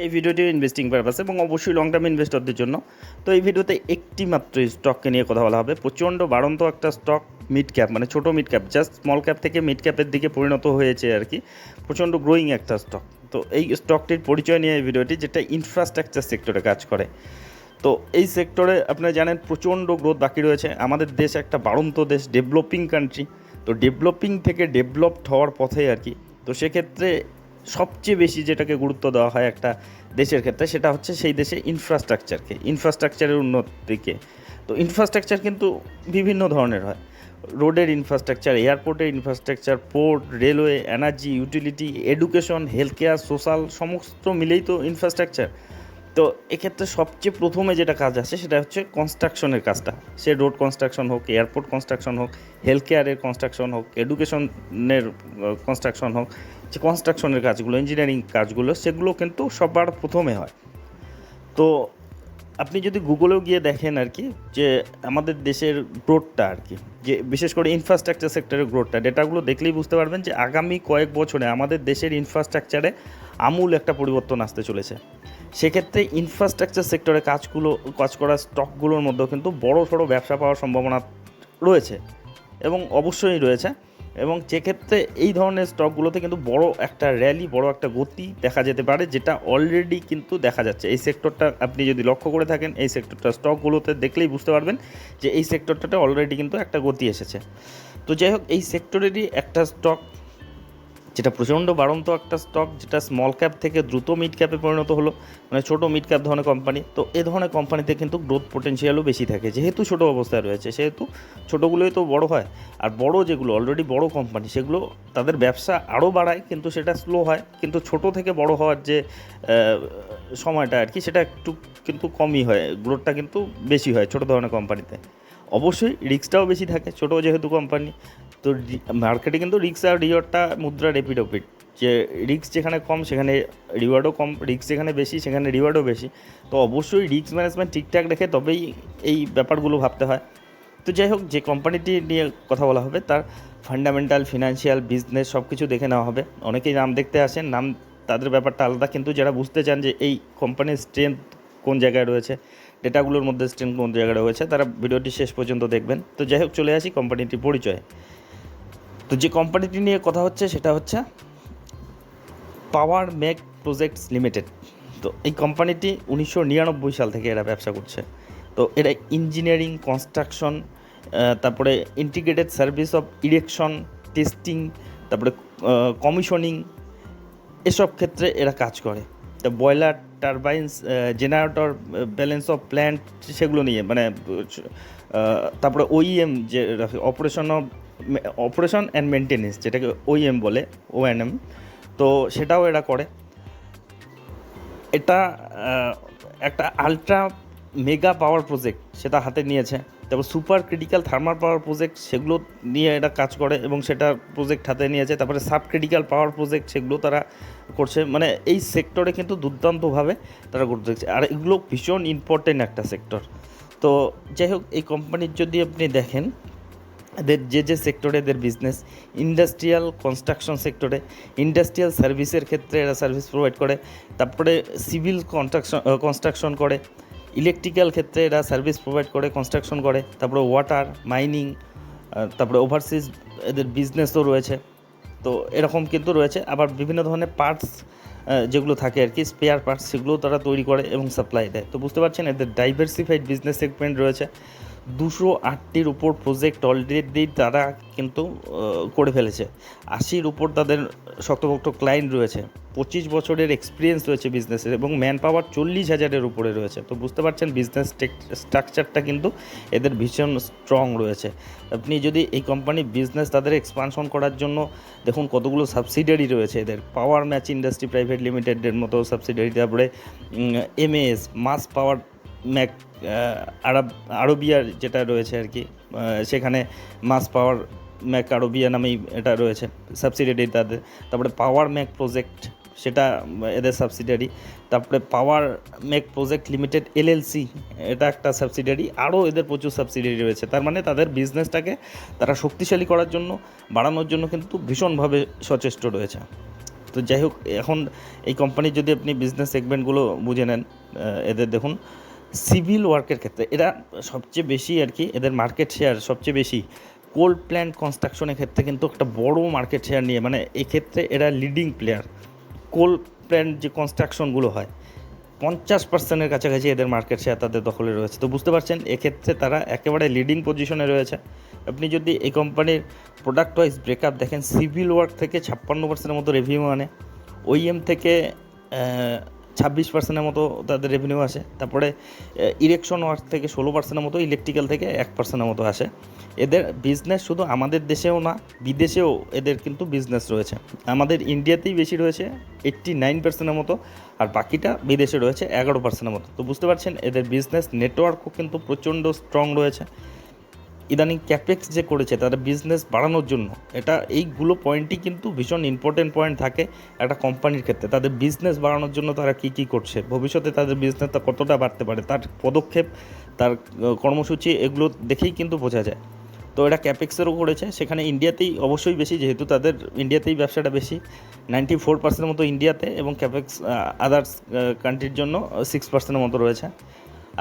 এই ভিডিওটি investing purpose এবং অবশ্যই লং টার্ম ইনভেস্টরদের জন্য। তো এই ভিডিওতে একটি মাত্র স্টককে নিয়ে কথা বলা হবে। প্রচণ্ড বাড়ন্ত একটা স্টক মিড ক্যাপ মানে ছোটো mid cap just small cap থেকে মিড ক্যাপের দিকে পরিণত হয়েছে আর কি। প্রচণ্ড গ্রোয়িং একটা স্টক তো এই স্টকটির পরিচয় নিয়ে এই ভিডিওটি, যেটা ইনফ্রাস্ট্রাকচার সেক্টরে কাজ করে। তো এই সেক্টরে আপনারা জানেন প্রচণ্ড গ্রোথ বাকি রয়েছে। আমাদের দেশ একটা বাড়ন্ত দেশ ডেভেলপিং কান্ট্রি তো ডেভেলপিং থেকে ডেভেলপড হওয়ার পথে আর কি। তো সেক্ষেত্রে সবচেয়ে বেশি যেটাকে গুরুত্ব দেওয়া হয় একটা দেশের ক্ষেত্রে সেটা হচ্ছে সেই দেশে ইনফ্রাস্ট্রাকচারকে ইনফ্রাস্ট্রাকচারের উন্নতিকে। তো ইনফ্রাস্ট্রাকচার কিন্তু বিভিন্ন ধরনের হয়। রোডের ইনফ্রাস্ট্রাকচার এয়ারপোর্টের infrastructure port railway energy utility education health care social সমস্ত মিলেই তো ইনফ্রাস্ট্রাকচার তো এক্ষেত্রে সবচেয়ে প্রথমে যেটা কাজ আছে সেটা হচ্ছে কনস্ট্রাকশনের কাজটা। সে রোড কনস্ট্রাকশন হোক এয়ারপোর্ট কনস্ট্রাকশন হোক হেলথ কেয়ারের কনস্ট্রাকশন হোক এডুকেশনের কনস্ট্রাকশন হোক যে কনস্ট্রাকশনের কাজগুলো ইঞ্জিনিয়ারিং কাজগুলো, সেগুলো কিন্তু সবার প্রথমে হয়। তো আপনি যদি গুগলেও গিয়ে দেখেন আর কি, যে আমাদের দেশের গ্রোথটা আর কি, যে বিশেষ করে ইনফ্রাস্ট্রাকচার সেক্টরের গ্রোথটা ডেটাগুলো দেখলেই বুঝতে পারবেন যে আগামী কয়েক বছরে আমাদের দেশের ইনফ্রাস্ট্রাকচারে আমূল একটা পরিবর্তন আসতে চলেছে। সেক্ষেত্রে ইনফ্রাস্ট্রাকচার সেক্টরে কাজগুলো, কাজ করা স্টকগুলোর মধ্যেও কিন্তু বড় সড়ো ব্যবসা পাওয়ার সম্ভাবনা রয়েছে এবং অবশ্যই রয়েছে। এবং সেক্ষেত্রে এই ধরনের স্টকগুলোতে কিন্তু বড় একটা র্যালি বড় একটা গতি দেখা যেতে পারে, যেটা অলরেডি কিন্তু দেখা যাচ্ছে। এই সেক্টরটা আপনি যদি লক্ষ্য করে থাকেন, এই সেক্টরটা স্টকগুলোতে দেখলেই বুঝতে পারবেন যে এই সেক্টরটাতে অলরেডি কিন্তু একটা গতি এসেছে। তো যাই হোক, এই সেক্টরেরই একটা স্টক যেটা প্রচণ্ড বাড়ন্ত একটা স্টক যেটা স্মল ক্যাপ থেকে দ্রুত মিড ক্যাপে পরিণত হলো মানে ছোটো মিড ক্যাপ ধরনের কোম্পানি তো এ ধরনের কোম্পানিতে কিন্তু গ্রোথ পোটেন্সিয়ালও বেশি থাকে, যেহেতু ছোটো অবস্থায় রয়েছে, সেহেতু ছোটোগুলোই তো বড় হয়। আর বড় যেগুলো অলরেডি বড় কোম্পানি সেগুলো তাদের ব্যবসা আরও বাড়ায়, কিন্তু সেটা স্লো হয়। কিন্তু ছোট থেকে বড় হওয়ার যে সময়টা আর কি, সেটা একটু কিন্তু কমই হয় গ্রোথটা কিন্তু বেশি হয় ছোটো ধরনের কোম্পানিতে অবশ্যই রিস্কটাও বেশি থাকে, ছোটো যেহেতু কোম্পানি তো মার্কেটে কিন্তু রিস্ক আর রিওয়ার্ডটা মুদ্রা রেপিড ওপিড যে রিস্ক যেখানে কম, সেখানে রিওয়ার্ডও কম রিস্ক যেখানে বেশি, সেখানে রিওয়ার্ডও বেশি। তো অবশ্যই রিক্স ম্যানেজমেন্ট ঠিকঠাক রেখে তবেই এই ব্যাপারগুলো ভাবতে হয়। তো যাই হোক, যে কোম্পানিটি নিয়ে কথা বলা হবে, তার ফান্ডামেন্টাল ফিনান্সিয়াল বিজনেস সব কিছু দেখে নেওয়া হবে। অনেকেই নাম দেখতে আসেন, নাম তাদের ব্যাপারটা আলাদা, কিন্তু যারা বুঝতে চান যে এই কোম্পানির স্ট্রেংথ কোন জায়গায় রয়েছে, ডেটাগুলোর মধ্যে স্ট্রেংথ কোন জায়গায় রয়েছে, তারা ভিডিওটি শেষ পর্যন্ত দেখবেন। তো যাই হোক, চলে আসি কোম্পানিটির পরিচয়। তো যে কোম্পানিটি নিয়ে কথা হচ্ছে সেটা হচ্ছে পাওয়ার মেক প্রজেক্টস লিমিটেড তো এই কোম্পানিটি উনিশশো নিরানব্বই সাল থেকে এরা ব্যবসা করছে। তো এরা ইঞ্জিনিয়ারিং কনস্ট্রাকশন তারপরে integrated service of erection testing তারপরে কমিশনিং এসব ক্ষেত্রে এরা কাজ করে। তো boiler turbines generator balance of plant সেগুলো নিয়ে মানে তারপরে ওইএম যে operation of operation and maintenance যেটাকে ওইএম বলে ওএনএম তো সেটাও এরা করে। এটা একটা আলট্রা মেগা পাওয়ার প্রজেক্ট সেটা হাতে নিয়েছে। তারপর super critical thermal power project সেগুলো নিয়ে এটা কাজ করে এবং সেটা প্রজেক্ট হাতে নিয়েছে। তারপরে সাব ক্রিটিক্যাল পাওয়ার প্রজেক্ট সেগুলো তারা করছে। মানে এই সেক্টরে কিন্তু দুর্দান্তভাবে তারা করতে দেখছে আর এগুলো ভীষণ ইম্পর্টেন্ট একটা সেক্টর তো যাই হোক, এই কোম্পানির যদি আপনি দেখেন এদের যে যে সেক্টরে এদের বিজনেস ইন্ডাস্ট্রিয়াল কনস্ট্রাকশন সেক্টরে ইন্ডাস্ট্রিয়াল সার্ভিসের ক্ষেত্রে এরা সার্ভিস প্রোভাইড করে, তারপরে সিভিল কনস্ট্রাকশন কনস্ট্রাকশন করে ইলেকট্রিক্যাল ক্ষেত্রে এরা সার্ভিস প্রোভাইড করে কনস্ট্রাকশন করে, তারপরে ওয়াটার মাইনিং তারপরে ওভারসিজ এদের বিজনেসও রয়েছে। তো এরকম কিন্তু রয়েছে। আবার বিভিন্ন ধরনের পার্টস যেগুলো থাকে আর কি স্পেয়ার পার্টস সেগুলোও তারা তৈরি করে এবং সাপ্লাই দেয়। তো বুঝতে পারছেন, এদের ডাইভার্সিফাইড বিজনেস সেগমেন্ট রয়েছে। দুশো আটটির উপর প্রজেক্ট অলরেডি তারা কিন্তু করে ফেলেছে। আশির উপর তাদের শক্তপোক্ত ক্লায়েন্ট রয়েছে। পঁচিশ বছরের এক্সপিরিয়েন্স রয়েছে বিজনেসের এবং ম্যান পাওয়ার চল্লিশ হাজারের উপরে রয়েছে। তো বুঝতে পারছেন বিজনেস স্ট্রাকচারটা কিন্তু এদের ভীষণ স্ট্রং রয়েছে। আপনি যদি এই কোম্পানির বিজনেস তাদের এক্সপানশন করার জন্য, দেখুন কতগুলো সাবসিডিয়ারি রয়েছে এদের। পাওয়ার ম্যাচ ইন্ডাস্ট্রি প্রাইভেট লিমিটেডের মতো সাবসিডিয়ারি তারপরে এমএএস মাস পাওয়ার ম্যাক আরব, আরবিয়ার যেটা রয়েছে আর কি সেখানে মাস পাওয়ার ম্যাক আরবিয়া নামেই এটা রয়েছে সাবসিডিয়ারি তাদের। তারপরে পাওয়ার ম্যাক প্রজেক্ট সেটা এদের সাবসিডিয়ারি তারপরে power make project limited LLC এটা একটা সাবসিডিয়ারি আরও এদের প্রচুর সাবসিডিয়ারি রয়েছে। তার মানে তাদের বিজনেসটাকে তারা শক্তিশালী করার জন্য, বাড়ানোর জন্য কিন্তু ভীষণভাবে সচেষ্ট রয়েছে। তো যাই হোক, এখন এই কোম্পানির যদি আপনি বিজনেস সেগমেন্টগুলো বুঝে নেন এদের দেখুন। সিভিল ওয়ার্কের ক্ষেত্রে, এরা সবচেয়ে বেশি আর কি এদের মার্কেট শেয়ার সবচেয়ে বেশি। কোল্ড প্ল্যান্ট কনস্ট্রাকশনের ক্ষেত্রে কিন্তু একটা বড় মার্কেট শেয়ার নিয়ে মানে এক্ষেত্রে এরা লিডিং প্লেয়ার কোল প্ল্যান্ট যে কনস্ট্রাকশনগুলো হয়, পঞ্চাশ পার্সেন্টের কাছাকাছি এদের মার্কেট শেয়ার তাদের দখলে রয়েছে। তো বুঝতে পারছেন, এক্ষেত্রে তারা একেবারে লিডিং পজিশনে রয়েছে। আপনি যদি এই কোম্পানির প্রোডাক্ট ওয়াইজ ব্রেকআপ দেখেন সিভিল ওয়ার্ক থেকে ছাপ্পান্ন পার্সেন্টের মতো রেভিনিউ আনে ওইএম থেকে ছাব্বিশ পার্সেন্টের মতো তাদের রেভিনিউ আসে। তারপরে ইরেকশন ওয়ার্ক থেকে ষোলো পার্সেন্টের মতো ইলেকট্রিক্যাল থেকে এক পার্সেন্টের মতো আসে। এদের বিজনেস শুধু আমাদের দেশেও না, বিদেশেও এদের কিন্তু বিজনেস রয়েছে। আমাদের ইন্ডিয়াতেই বেশি রয়েছে এইট্টি নাইন পার্সেন্টের মতো, আর বাকিটা বিদেশে রয়েছে, এগারো পার্সেন্টের মতো। তো বুঝতে পারছেন, এদের বিজনেস নেটওয়ার্কও কিন্তু প্রচণ্ড স্ট্রং রয়েছে। ইদানিং ক্যাপেক্স যে করেছে, তাদের বিজনেস বাড়ানোর জন্য, এটা এইগুলো পয়েন্টই কিন্তু ভীষণ ইম্পর্টেন্ট পয়েন্ট থাকে একটা কোম্পানির ক্ষেত্রে। তাদের বিজনেস বাড়ানোর জন্য তারা কী কী করছে? ভবিষ্যতে তাদের বিজনেসটা কতটা বাড়তে পারে? তার পদক্ষেপ, তার কর্মসূচি, এগুলো দেখেই কিন্তু বোঝা যায়। তো এটা ক্যাপেক্সেরও করেছে। সেখানে ইন্ডিয়াতেই অবশ্যই বেশি, যেহেতু তাদের ইন্ডিয়াতেই ব্যবসাটা বেশি। নাইনটি ফোর পার্সেন্টের মতো ইন্ডিয়াতে এবং ক্যাপেক্স আদার্স কান্ট্রির জন্য সিক্স পার্সেন্টের মতো রয়েছে।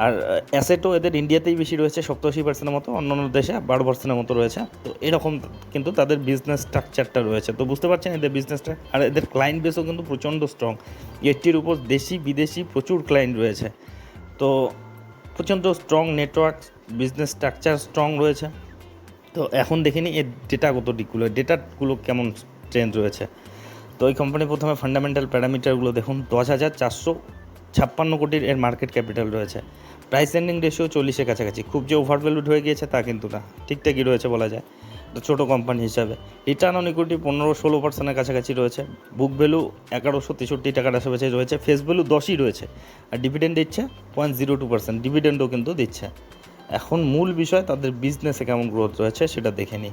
আর অ্যাসেটও এদের ইন্ডিয়াতেই বেশি রয়েছে, সপ্তাশি পার্সেন্টের মতো, অন্যান্য দেশে বারো পার্সেন্টের মতো রয়েছে। তো এরকম কিন্তু তাদের বিজনেস স্ট্রাকচারটা রয়েছে। তো বুঝতে পারছেন এদের বিজনেসটা আর এদের ক্লায়েন্ট বেসও কিন্তু প্রচণ্ড স্ট্রং এইটির উপর দেশি, বিদেশি প্রচুর ক্লায়েন্ট রয়েছে। তো প্রচণ্ড strong network business structure strong রয়েছে। তো এখন দেখিনি এর ডেটাগত দিকগুলো ডেটাগুলো কেমন ট্রেন্ড রয়েছে। তো এই কোম্পানি প্রথমে ফান্ডামেন্টাল প্যারামিটারগুলো দেখুন, দশ হাজার চারশো ছাপ্পান্ন কোটির এর মার্কেট ক্যাপিটাল রয়েছে। প্রাইস এন্ডিং রেশিও চল্লিশের কাছাকাছি। খুব যে ওভারভ্যালুড হয়ে গিয়েছে তা কিন্তু না। ঠিকঠাকই রয়েছে বলা যায়। তো ছোটো কোম্পানি হিসাবে। রিটার্ন অন ইকুইটি পনেরো ষোলো পার্সেন্টের কাছাকাছি রয়েছে। বুক ভ্যালু এগারোশো তেষট্টি টাকার আশেপাশে রয়েছে। ফেস ভ্যালু দশই রয়েছে। আর ডিভিডেন্ড দিচ্ছে পয়েন্ট জিরো টু পার্সেন্ট ডিভিডেন্ডও কিন্তু দিচ্ছে। এখন মূল বিষয় তাদের বিজনেসে কেমন গ্রোথ রয়েছে সেটা দেখে নিই।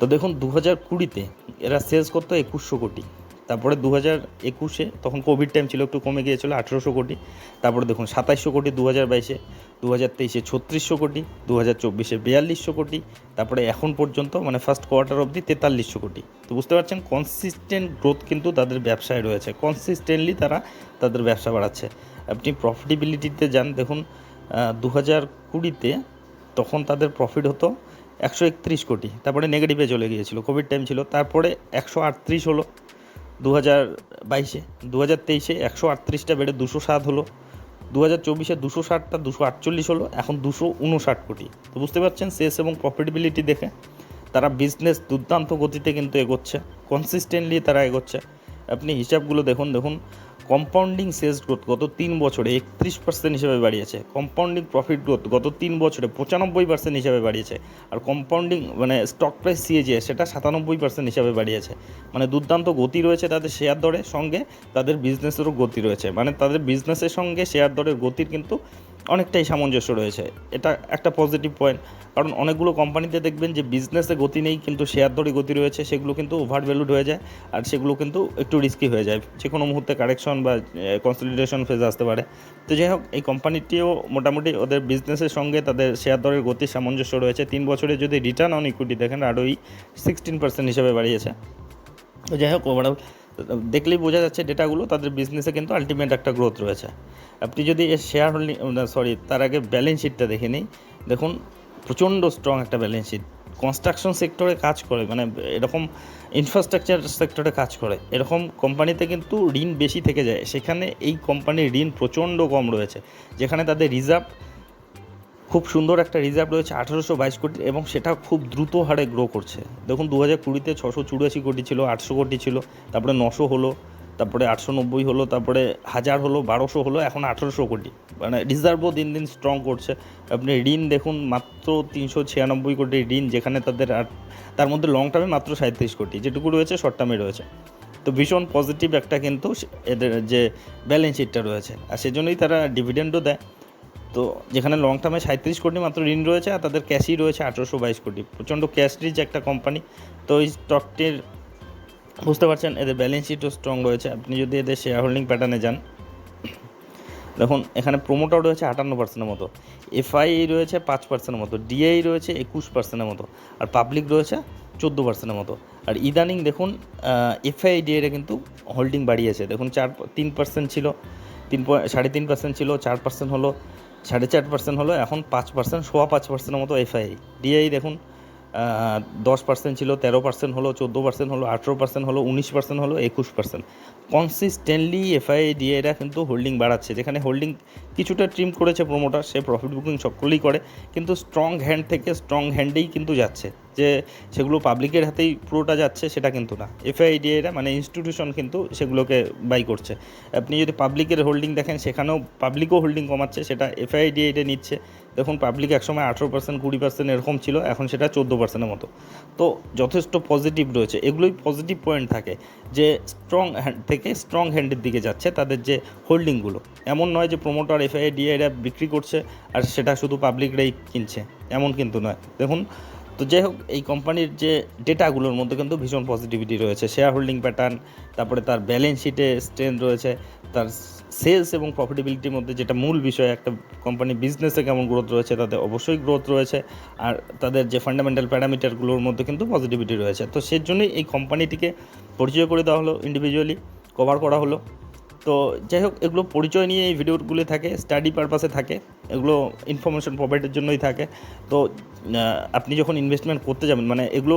তো দেখুন দু হাজার কুড়িতে এরা সেলস করতো একুশশো কোটি। তারপরে দু হাজার একুশে তখন কোভিড টাইম ছিল, একটু কমে গিয়েছিল, আঠেরোশো কোটি। তারপরে দেখুন, সাতাইশশো কোটি দু হাজার বাইশে দু হাজার তেইশে ছত্রিশশো কোটি দু হাজার চব্বিশে বিয়াল্লিশশো কোটি, তারপরে এখন পর্যন্ত মানে ফার্স্ট কোয়ার্টার অবধি তেতাল্লিশশো কোটি। তো বুঝতে পারছেন কনসিস্টেন্ট গ্রোথ কিন্তু তাদের ব্যবসায় রয়েছে। কনসিস্টেন্টলি তারা তাদের ব্যবসা বাড়াচ্ছে। আপনি প্রফিটেবিলিটিতে যান, দেখুন দু হাজার কুড়িতে তখন তাদের প্রফিট হতো একশো একত্রিশ কোটি, তারপরে নেগেটিভে চলে গিয়েছিল কোভিড টাইম ছিল, তারপরে একশো আটত্রিশ হলো। দু হাজার বাইশে দু হাজার তেইশে একশো আটত্রিশটা বেড়ে দুশো সাত হলো। দু হাজার চব্বিশে দুশো ষাটটা, দুশো আটচল্লিশ হলো। এখন দুশো উনষাট কোটি। তো বুঝতে পারছেন সেস এবং প্রফিটেবিলিটি দেখে তারা বিজনেস দুর্দান্ত গতিতে কিন্তু এগোচ্ছে। কনসিস্টেন্টলি তারা এগোচ্ছে। আপনি হিসাবগুলো দেখুন দেখুন কম্পাউন্ডিং সেলস গ্রোথ গত তিন বছরে একত্রিশ পার্সেন্ট হিসেবে বাড়িয়েছে। কম্পাউন্ডিং প্রফিট গ্রোথ গত তিন বছরে পঁচানব্বই পার্সেন্ট হিসাবে বাড়িয়েছে। আর কম্পাউন্ডিং মানে স্টক প্রাইস সিএজে সেটা সাতানব্বই পার্সেন্ট হিসাবে বাড়িয়েছে। মানে দুর্দান্ত গতি রয়েছে তাদের শেয়ার দরের সঙ্গে তাদের বিজনেসেরও গতি রয়েছে। মানে তাদের বিজনেসের সঙ্গে শেয়ার দরের গতির কিন্তু অনেকটাই সামঞ্জস্য রয়েছে। এটা একটা পজিটিভ পয়েন্ট কারণ অনেকগুলো কোম্পানিতে দেখবেন যে বিজনেসে গতি নেই, কিন্তু শেয়ার দরে গতি রয়েছে, সেগুলো কিন্তু ওভার ভ্যালুড হয়ে যায়, আর সেগুলো কিন্তু একটু রিস্কি হয়ে যায়। যে কোনো মুহূর্তে কারেকশন বা কনসলিডেশন ফেজে আসতে পারে। তো যাই হোক, এই কোম্পানিটিও মোটামুটি ওদের বিজনেসের সঙ্গে তাদের শেয়ার দরের গতির সামঞ্জস্য রয়েছে। তিন বছরে যদি রিটার্ন অন ইকুইটি দেখেন আরোই সিক্সটিন পার্সেন্ট হিসেবে বাড়িয়েছে। তো যাই হোক ওভারঅল দেখলেই বোঝা যাচ্ছে ডেটাগুলো তাদের বিজনেসে কিন্তু আলটিমেট একটা গ্রোথ রয়েছে। আপনি যদি শেয়ার হোল্ডিং সরি তার আগে ব্যালেন্স শিটটা দেখে নিই, দেখুন প্রচণ্ড স্ট্রং একটা ব্যালেন্স শিট কনস্ট্রাকশন সেক্টরে কাজ করে মানে এরকম ইনফ্রাস্ট্রাকচার সেক্টরে কাজ করে। এরকম কোম্পানিতে কিন্তু ঋণ বেশি থেকে যায়। সেখানে এই কোম্পানির ঋণ প্রচণ্ড কম রয়েছে। যেখানে তাদের রিজার্ভ খুব সুন্দর একটা রিজার্ভ রয়েছে আঠারোশো বাইশ কোটি এবং সেটা খুব দ্রুত হারে গ্রো করছে। দেখুন দু হাজার কুড়িতে ছশো চুরাশি কোটি ছিল, আটশো কোটি ছিল, তারপরে নশো হলো, তারপরে আটশো নব্বই হলো, তারপরে হাজার হলো, বারোশো হলো, এখন আঠেরোশো কোটি। মানে রিজার্ভও দিন দিন স্ট্রং করছে। আপনি ঋণ দেখুন, মাত্র তিনশো ছিয়ানব্বই কোটি ঋণ, যেখানে তাদের আর তার মধ্যে লং টার্মে মাত্র সাঁত্রিশ কোটি, যেটুকু রয়েছে শর্ট টার্মে রয়েছে। তো ভীষণ পজিটিভ একটা কিন্তু এদের যে ব্যালেন্স শিটটা রয়েছে। আর সেজন্যই তারা ডিভিডেন্ডও দেয়। তো যেখানে লং টার্মে সাঁত্রিশ কোটি মাত্র ঋণ রয়েছে আর তাদের ক্যাশই রয়েছে আঠেরোশো বাইশ কোটি। প্রচণ্ড ক্যাশ রিচ একটা কোম্পানি তো এই স্টকটির বুঝতে পারছেন, এদের ব্যালেন্স শিটও স্ট্রং রয়েছে। আপনি যদি এদের শেয়ার হোল্ডিং প্যাটার্নে যান, দেখুন, এখানে প্রোমোটার রয়েছে আটান্ন পার্সেন্টের মতো। এফআই রয়েছে পাঁচ পার্সেন্টের মতো। ডিআই রয়েছে একুশ পার্সেন্টের মতো। আর পাবলিক রয়েছে চোদ্দ পার্সেন্টের মতো। আর ইদানিং দেখুন এফআই ডিআইটা কিন্তু হোল্ডিং বাড়িয়েছে। দেখুন, চার, তিন পার্সেন্ট ছিল, তিন সাড়ে তিন পার্সেন্ট ছিল, চার পার্সেন্ট হলো সাড়ে চার পার্সেন্ট হলো, এখন পাঁচ পার্সেন্ট সোয়া পাঁচ পার্সেন্টের মতো এফআই ডিআই দেখুন দশ পার্সেন্ট ছিল, তেরো পার্সেন্ট হলো, চোদ্দ পার্সেন্ট হলো, আঠেরো পার্সেন্ট হলো, উনিশ পার্সেন্ট হলো, একুশ পার্সেন্ট কনসিস্টেন্টলি এফআই ডিআইরা কিন্তু হোল্ডিং বাড়াচ্ছে। যেখানে হোল্ডিং কিছুটা ট্রিম করেছে প্রোমোটার সে প্রফিট বুকিং সকলেই করে, কিন্তু স্ট্রং হ্যান্ড থেকে স্ট্রং হ্যান্ডেই কিন্তু যাচ্ছে। যে সেগুলো পাবলিকের হাতেই পুরোটা যাচ্ছে, সেটা কিন্তু না। এফআই ডিএরা মানে ইনস্টিটিউশন কিন্তু সেগুলোকে বাই করছে। আপনি যদি পাবলিকের হোল্ডিং দেখেন, সেখানেও পাবলিকও হোল্ডিং কমাচ্ছে, সেটা এফআই ডিএটা নিচ্ছে। দেখুন পাবলিক একসময় আঠেরো পার্সেন্ট কুড়ি পার্সেন্ট এরকম ছিল, এখন সেটা চোদ্দ পার্সেন্টের মতো। তো যথেষ্ট পজিটিভ রয়েছে। এগুলোই পজিটিভ পয়েন্ট থাকে যে স্ট্রং হ্যান্ড থেকে স্ট্রং হ্যান্ডের দিকে যাচ্ছে তাদের যে হোল্ডিংগুলো এমন নয় যে প্রোমোটার এফআই ডিএ এরা বিক্রি করছে আর সেটা শুধু পাবলিকরাই কিনছে। এমন কিন্তু নয়। দেখুন তো যাই হোক, এই কোম্পানির যে ডেটাগুলোর মধ্যে কিন্তু ভীষণ পজিটিভিটি রয়েছে। শেয়ার হোল্ডিং প্যাটার্ন তারপরে তার ব্যালেন্স শিটে স্ট্রেন্থ রয়েছে, তার সেলস এবং প্রফিটেবিলিটির মধ্যে যেটা মূল বিষয়, একটা কোম্পানি বিজনেসে কেমন গ্রোথ রয়েছে, তাতে অবশ্যই গ্রোথ রয়েছে। আর তাদের যে ফান্ডামেন্টাল প্যারামিটারগুলোর মধ্যে কিন্তু পজিটিভিটি রয়েছে। তো সেই জন্যই এই কোম্পানিটিকে পরিচয় করে দেওয়া হলো ইন্ডিভিজুয়ালি কভার করা হলো। তো যাই হোক, এগুলো পরিচয় নিয়ে এই ভিডিওগুলি থাকে স্টাডি পারপাসে থাকে, এগুলো ইনফরমেশন প্রোভাইডের জন্যই থাকে। তো আপনি যখন ইনভেস্টমেন্ট করতে যাবেন মানে এগুলো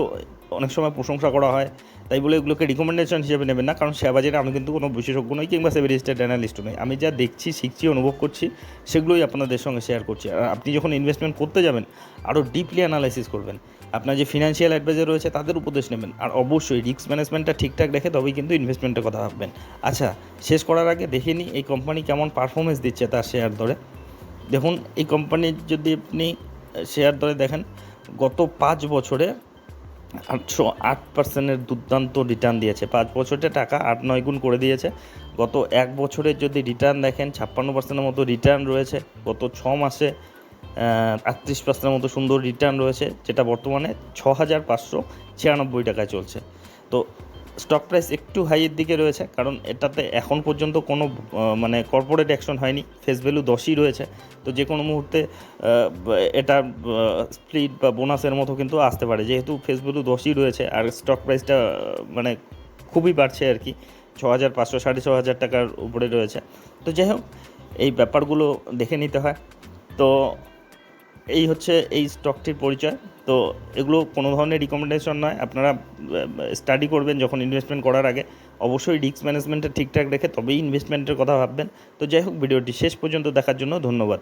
অনেক সময় প্রশংসা করা হয়। তাই বলে এগুলোকে রিকমেন্ডেশন হিসেবে নেবেন না, কারণ শেয়ার বাজারে আমি কিন্তু কোনো বিশেষজ্ঞ নই কিংবা সেভি রেজিস্টার্ড অ্যানালিস্টও নই। আমি যা দেখছি, শিখছি, অনুভব করছি, সেগুলোই আপনাদের সঙ্গে শেয়ার করছি। আর আপনি যখন ইনভেস্টমেন্ট করতে যাবেন, আরও ডিপলি অ্যানালাইসিস করবেন। আপনার যে ফিনান্সিয়াল অ্যাডভাইজার রয়েছে, তাদের উপদেশ নেবেন। আর অবশ্যই রিস্ক ম্যানেজমেন্টটা ঠিকঠাক রেখে তবেই কিন্তু ইনভেস্টমেন্টের কথা ভাববেন। আচ্ছা শেষ করার আগে দেখে নিই এই কোম্পানি কেমন পারফরমেন্স দিচ্ছে তার শেয়ার দরে। দেখুন, এই কোম্পানির যদি আপনি শেয়ার দরে দেখেন, গত পাঁচ বছরে আটশো আট পার্সেন্টের দুর্দান্ত রিটার্ন দিয়েছে। পাঁচ বছরে টাকা আট নয় গুণ করে দিয়েছে। গত এক বছরের যদি রিটার্ন দেখেন, ছাপ্পান্ন পার্সেন্টের মতো রিটার্ন রয়েছে। গত ছ মাসে আটত্রিশ পার্সেন্টের মতো সুন্দর রিটার্ন রয়েছে, যেটা বর্তমানে ছ হাজার পাঁচশো ছিয়ানব্বই টাকায় চলছে। তো স্টক প্রাইস একটু হাইয়ের দিকে রয়েছে, কারণ এটাতে এখন পর্যন্ত কোনো মানে কর্পোরেট অ্যাকশন হয়নি ফেস ভ্যালু দশই রয়েছে। তো যে কোনো মুহূর্তে এটা স্প্লিট বা বোনাসের মতো কিন্তু আসতে পারে। যেহেতু ফেস ভ্যালু দশই রয়েছে, আর স্টক প্রাইসটা মানে খুবই বাড়ছে আর কি ছ হাজার পাঁচশো, সাড়ে ছ হাজার টাকার উপরে রয়েছে। তো যাই হোক, এই ব্যাপারগুলো দেখে নিতে হয়। তো এই হচ্ছে এই স্টকটির পরিচয়। তো এগুলো কোনো ধরনের রিকমেন্ডেশন নয়। আপনারা স্টাডি করবেন যখন ইনভেস্টমেন্ট করার আগে। অবশ্যই রিস্ক ম্যানেজমেন্টটা ঠিকঠাক রেখে তবেই ইনভেস্টমেন্টের কথা ভাববেন। তো যাই হোক, ভিডিওটি শেষ পর্যন্ত দেখার জন্য ধন্যবাদ।